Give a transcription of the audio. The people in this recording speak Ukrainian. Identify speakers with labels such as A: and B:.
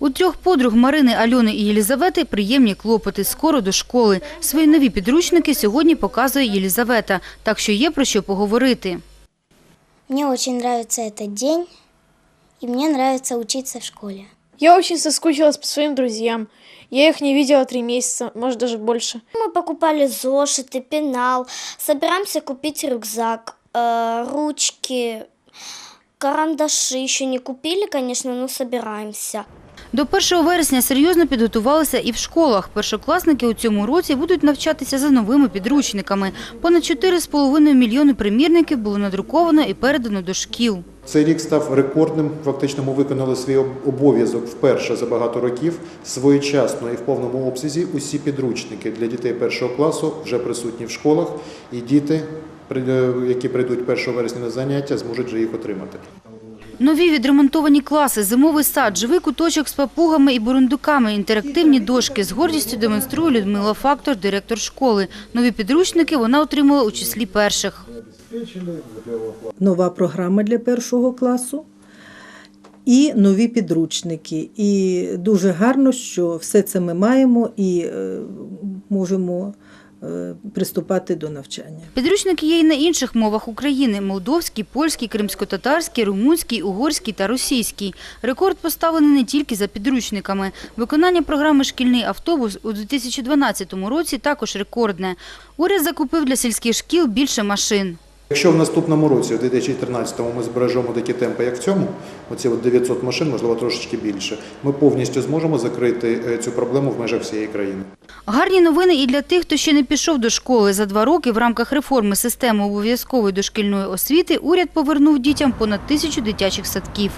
A: У трьох подруг Марини, Альони і Єлізавети приємні клопоти. Скоро до школи. Свої нові підручники сьогодні показує Єлізавета, так що є про що поговорити.
B: Мне очень нравится этот день, и мне нравится учиться в школе.
C: Я очень соскучилась по своим друзьям. Я их не видела три месяца, может даже больше.
B: Мы покупали зошиты, пенал, собираемся купить рюкзак, э, ручки, карандаши. Еще не купили, конечно, но собираемся.
A: До 1 вересня серйозно підготувалися і в школах. Першокласники у цьому році будуть навчатися за новими підручниками. Понад 4,5 мільйони примірників було надруковано і передано до шкіл.
D: Цей рік став рекордним. Фактично, ми виконали свій обов'язок вперше за багато років. Своєчасно і в повному обсязі усі підручники для дітей першого класу вже присутні в школах, і діти, які прийдуть 1 вересня на заняття, зможуть вже їх отримати.
A: Нові відремонтовані класи, зимовий сад, живий куточок з папугами і бурундуками, інтерактивні дошки. З гордістю демонструє Людмила Фактор, директор школи. Нові підручники вона отримала у числі перших.
E: нова програма для першого класу і нові підручники. І дуже гарно, що все це ми маємо і е, можемо приступати до навчання.
A: Підручники є й на інших мовах України – молдовський, польський, кримсько-татарський, румунський, угорський та російський. Рекорд поставлений не тільки за підручниками. Виконання програми «Шкільний автобус» у 2012 році також рекордне. Уряд закупив для сільських шкіл більше машин.
D: Якщо в наступному році, в 2013-му, ми збережемо такі темпи, як в цьому, оці от 900 машин, можливо, трошечки більше, ми повністю зможемо закрити е, цю проблему в межах всієї країни.
A: Гарні новини і для тих, хто ще не пішов до школи. За два роки в рамках реформи системи обов'язкової дошкільної освіти уряд повернув дітям понад тисячу дитячих садків.